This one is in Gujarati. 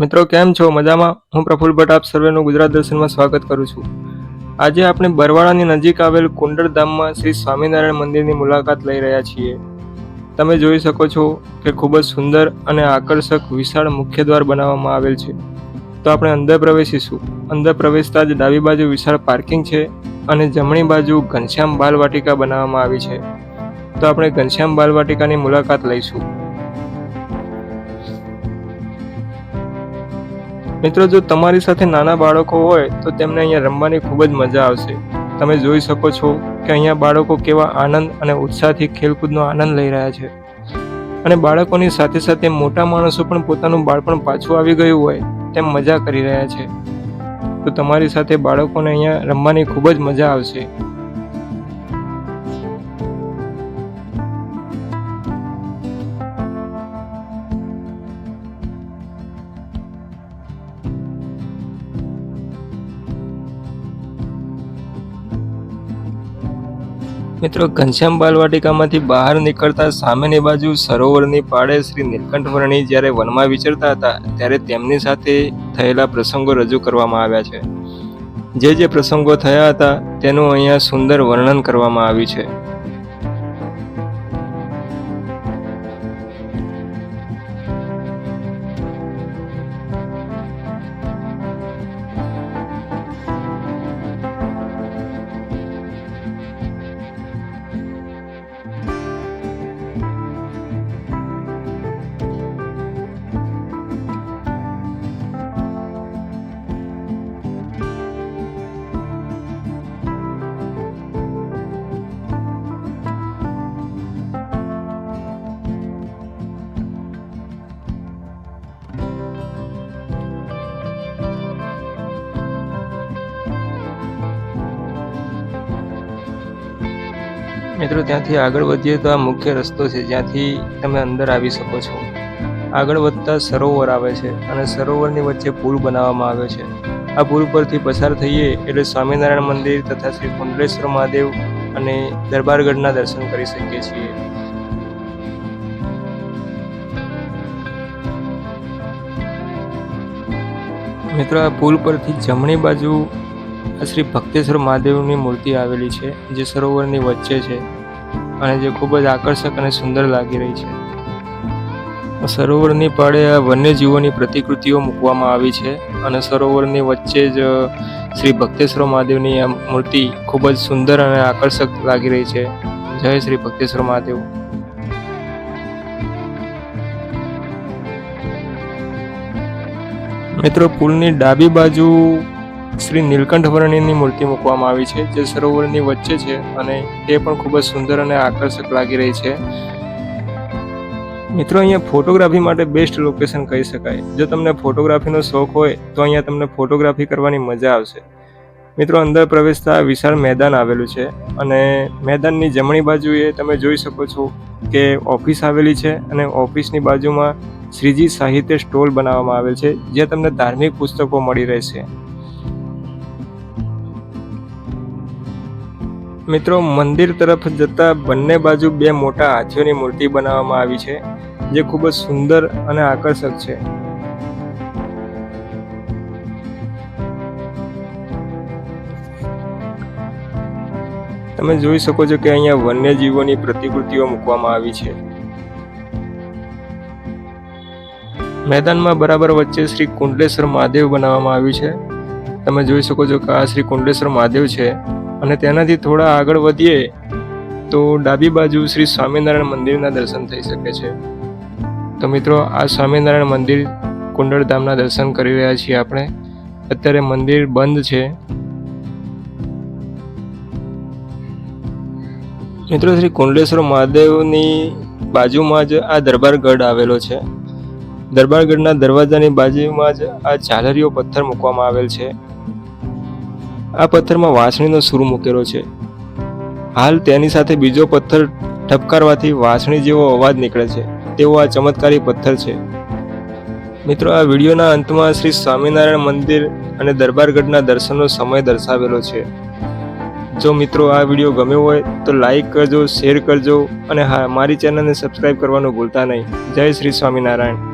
મિત્રો, કેમ છો? મજામાં? હું પ્રફુલ ભટ્ટ આપ સર્વેનું ગુજરાત દર્શનમાં સ્વાગત કરું છું. આજે આપણે બરવાડાની નજીક આવેલ કુંડળધામમાં શ્રી સ્વામિનારાયણ મંદિરની મુલાકાત લઈ રહ્યા છીએ. તમે જોઈ શકો છો કે ખૂબ જ સુંદર અને આકર્ષક વિશાળ મુખ્ય દ્વાર બનાવવામાં આવેલ છે. તો આપણે અંદર પ્રવેશીશું. અંદર પ્રવેશતા જ ડાબી બાજુ વિશાળ પાર્કિંગ છે અને જમણી બાજુ ઘનશ્યામ બાલવાટિકા બનાવવામાં આવી છે. તો આપણે ઘનશ્યામ બાલવાટિકાની મુલાકાત લઈશું. મિત્રો, જો તમારી સાથે નાના બાળકો હોય, તો તેમને અહીંયા રમવાની ખૂબ જ મજા આવશે. તમે જોઈ શકો છો કે અહીંયા બાળકો કેવા આનંદ અને ઉત્સાહથી ખેલકૂદનો આનંદ લઈ રહ્યા છે. અને બાળકોની સાથે સાથે મોટા માણસો પણ પોતાનું બાળપણ પાછું આવી ગયું હોય, તેમ મજા કરી રહ્યા છે. તો તમારી સાથે બાળકોને અહીંયા રમવાની ખૂબ જ મજા આવશે. મિત્રો, ઘનશ્યામ બાલવાટિકામાંથી બહાર નીકળતા સામેની બાજુ સરોવરની પાળે શ્રી નીલકંઠ વર્ણી જ્યારે વનમાં વિચરતા હતા, ત્યારે તેમની સાથે થયેલા પ્રસંગો રજૂ કરવામાં આવ્યા છે. જે જે પ્રસંગો થયા હતા, તેનું અહીંયા સુંદર વર્ણન કરવામાં આવ્યું છે. મિત્રો, ત્યાંથી આગળ વધીએ તો આ મુખ્ય રસ્તો છે, જ્યાંથી તમે અંદર આવી શકો છો. આગળ વધતા સરોવર આવે છે અને સરોવરની વચ્ચે પુલ બનાવવામાં આવ્યો છે. આ પુલ પરથી પસાર થઈએ એટલે સ્વામિનારાયણ મંદિર તથા શ્રી કુંડલેશ્વર મહાદેવ અને દરબારગઢના દર્શન કરી શકીએ છીએ. મિત્રો, આ પુલ પરથી જમણી બાજુ શ્રી ભક્તેશ્વર મહાદેવની મૂર્તિ આવેલી છે, જે સરોવરની વચ્ચે છે અને જે ખૂબ જ આકર્ષક અને સુંદર લાગી રહી છે. સરોવરની પાળે આ વન્યજીવોની પ્રતિકૃતિઓ મૂકવામાં આવી છે અને સરોવરની વચ્ચે જ શ્રી ભક્તેશ્વર મહાદેવની આ મૂર્તિ ખૂબ જ સુંદર અને આકર્ષક લાગી રહી છે. જય શ્રી ભક્તેશ્વર મહાદેવ. મિત્રો, પુલની ડાબી બાજુ શ્રી નીલકંઠ વર્ણિની મૂર્તિ મૂકવામાં આવી છે, જે સરોવરની વચ્ચે છે અને તે પણ ખૂબ જ સુંદર અને આકર્ષક લાગી રહી છે. મિત્રો, અહીંયા ફોટોગ્રાફી માટે બેસ્ટ લોકેશન કહી શકાય. જો તમને ફોટોગ્રાફીનો શોખ હોય, તો અહીંયા તમને ફોટોગ્રાફી કરવાની મજા આવશે. મિત્રો, અંદર પ્રવેશતા વિશાળ મેદાન આવેલું છે અને મેદાનની જમણી બાજુએ તમે જોઈ શકો છો કે ઓફિસ આવેલી છે અને ઓફિસની બાજુમાં શ્રીજી સાહિત્ય સ્ટોલ બનાવવામાં આવેલ છે, જ્યાં તમને ધાર્મિક પુસ્તકો મળી રહેશે. મિત્રો, મંદિર તરફ જતા બંને બાજુ બે મોટા હાથીઓની મૂર્તિ બનાવવામાં આવી છે, જે ખૂબ જ સુંદર અને આકર્ષક છે. તમે જોઈ શકો છો કે અહીંયા વન્યજીવોની પ્રતિકૃતિઓ મૂકવામાં આવી છે. મેદાનમાં બરાબર વચ્ચે શ્રી કુંડલેશ્વર મહાદેવ બનાવવામાં આવ્યું છે. તમે જોઈ શકો છો કે આ શ્રી કુંડલેશ્વર મહાદેવ છે. અને તેનાથી થોડા આગળ વધીએ તો ડાબી બાજુ શ્રી સ્વામિનારાયણ મંદિરના દર્શન થઈ શકે છે. તો મિત્રો, આ સ્વામિનારાયણ મંદિર કુંડળધામના દર્શન કરી રહ્યા છીએ આપણે. અત્યારે મંદિર બંધ છે. મિત્રો, શ્રી કુંડલેશ્વર મહાદેવની બાજુમાં જ આ દરબારગઢ આવેલો છે. દરબારગઢના દરવાજાની બાજુમાં જ આ ઝાલરીઓ પથ્થર મૂકવામાં આવેલ છે. આ પથ્થરમાં વાંસણીનો સૂર મૂકેલો છે. હાલ તેની સાથે બીજો પથ્થર ઠપકારવાથી વાંસણી જેવો અવાજ નીકળે છે. તેવો આ ચમત્કારી પથ્થર છે. મિત્રો, આ વિડીયોના અંતમાં શ્રી સ્વામિનારાયણ મંદિર અને દરબારગઢના દર્શનનો સમય દર્શાવેલો છે. જો મિત્રો આ વીડિયો ગમ્યો હોય, તો લાઈક કરજો, શેર કરજો અને હા, મારી ચેનલને સબસ્ક્રાઈબ કરવાનું ભૂલતા નહીં. જય શ્રી સ્વામિનારાયણ.